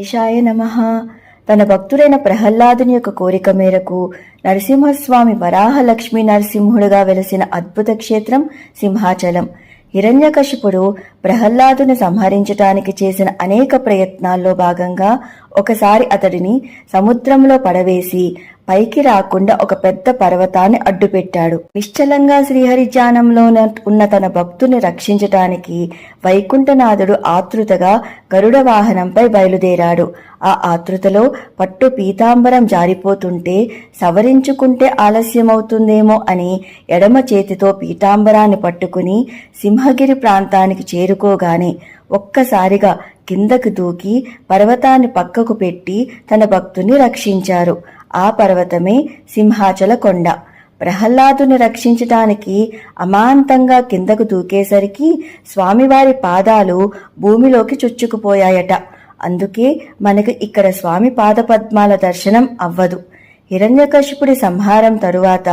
ఈశాయ నమ. తన భక్తుడైన ప్రహ్లాదుని యొక్క కోరిక మేరకు నరసింహస్వామి వరాహలక్ష్మి నరసింహుడుగా వెలసిన అద్భుత క్షేత్రం సింహాచలం. హిరణ్యకశిపుడు ప్రహ్లాదుని సంహరించటానికి చేసిన అనేక ప్రయత్నాల్లో భాగంగా ఒకసారి అతడిని సముద్రంలో పడవేసి పైకి రాకుండా ఒక పెద్ద పర్వతాన్ని అడ్డుపెట్టాడు. నిశ్చలంగా శ్రీహరి ధ్యానంలో ఉన్న తన భక్తుని రక్షించటానికి వైకుంఠనాథుడు ఆతృతగా గరుడ వాహనంపై బయలుదేరాడు. ఆ ఆతృతలో పట్టు పీతాంబరం జారిపోతుంటే సవరించుకుంటే ఆలస్యమవుతుందేమో అని ఎడమ చేతితో పీతాంబరాన్ని పట్టుకుని సింహగిరి ప్రాంతానికి చేరు చేరుకోగానే ఒక్కసారిగా కిందకు దూకి పర్వతాన్ని పక్కకు పెట్టి తన భక్తుని రక్షించారు. ఆ పర్వతమే సింహాచల కొండ. ప్రహ్లాదుని రక్షించటానికి అమాంతంగా కిందకు దూకేసరికి స్వామివారి పాదాలు భూమిలోకి చొచ్చుకుపోయాయట. అందుకే మనకు ఇక్కడ స్వామి పాదపద్మాల దర్శనం అవ్వదు. హిరణ్యకశిపుడి సంహారం తరువాత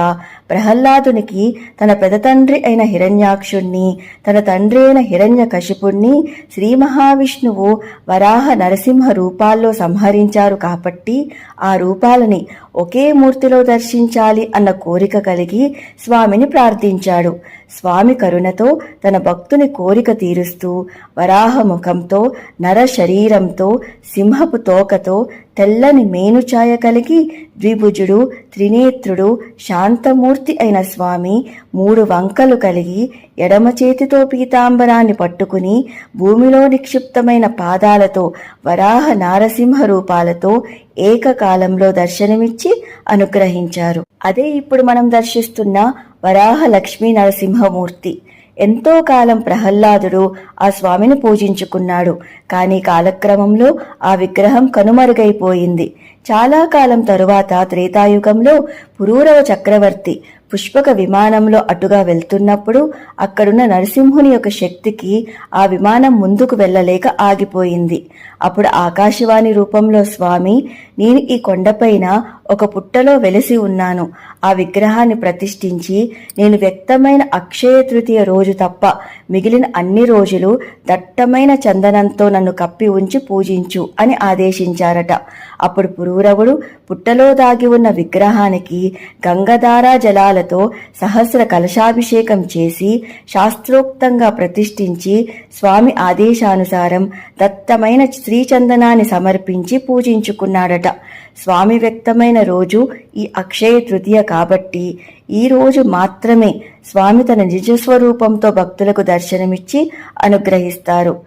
ప్రహ్లాదునికి తన పెదతండ్రి అయిన హిరణ్యాక్షుణ్ణి తన తండ్రి అయిన హిరణ్యకశిపుణ్ణి శ్రీ మహావిష్ణువు వరాహ నరసింహ రూపాల్లో సంహరించారు కాబట్టి ఆ రూపాలని ఒకే మూర్తిలో దర్శించాలి అన్న కోరిక కలిగి స్వామిని ప్రార్థించాడు. స్వామి కరుణతో తన భక్తుని కోరిక తీరుస్తూ వరాహ ముఖంతో నర శరీరంతో సింహపు తోకతో తెల్లని మేనుఛాయ కలిగి ద్విభుజుడు త్రినేత్రుడు శాంతమూర్తి అయిన స్వామి మూడు వంకలు కలిగి ఎడమ చేతితో పీతాంబరాన్ని పట్టుకుని భూమిలో నిక్షిప్తమైన పాదాలతో వరాహ నారసింహ రూపాలతో ఏకకాలంలో దర్శనమిచ్చి అనుగ్రహించారు. అదే ఇప్పుడు మనం దర్శిస్తున్న వరాహ లక్ష్మీ నరసింహమూర్తి. ఎంతో కాలం ప్రహ్లాదుడు ఆ స్వామిని పూజించుకున్నాడు. కానీ కాలక్రమంలో ఆ విగ్రహం కనుమరుగైపోయింది. చాలా కాలం తరువాత త్రేతాయుగంలో పురూరవ చక్రవర్తి పుష్పక విమానంలో అటుగా వెళ్తున్నప్పుడు అక్కడున్న నరసింహుని యొక్క శక్తికి ఆ విమానం ముందుకు వెళ్ళలేక ఆగిపోయింది. అప్పుడు ఆకాశవాణి రూపంలో స్వామి నేను ఈ కొండపైన ఒక పుట్టలో వెలిసి ఉన్నాను. ఆ విగ్రహాన్ని ప్రతిష్ఠించి నేను వ్యక్తమైన అక్షయ తృతీయ రోజు తప్ప మిగిలిన అన్ని రోజులు దట్టమైన చందనంతో నన్ను కప్పి ఉంచి పూజించు అని ఆదేశించారట. అప్పుడు పురూరవుడు పుట్టలో దాగి ఉన్న విగ్రహానికి గంగధారా జలాలతో సహస్ర కలశాభిషేకం చేసి శాస్త్రోక్తంగా ప్రతిష్ఠించి స్వామి ఆదేశానుసారం దత్తమైన శ్రీచందనాన్ని సమర్పించి పూజించుకున్నాడట. స్వామి వ్యక్తమైన రోజు ఈ అక్షయ తృతీయ కాబట్టి ఈ రోజు మాత్రమే స్వామి తన నిజస్వరూపంతో భక్తులకు దర్శనమిచ్చి అనుగ్రహిస్తారు.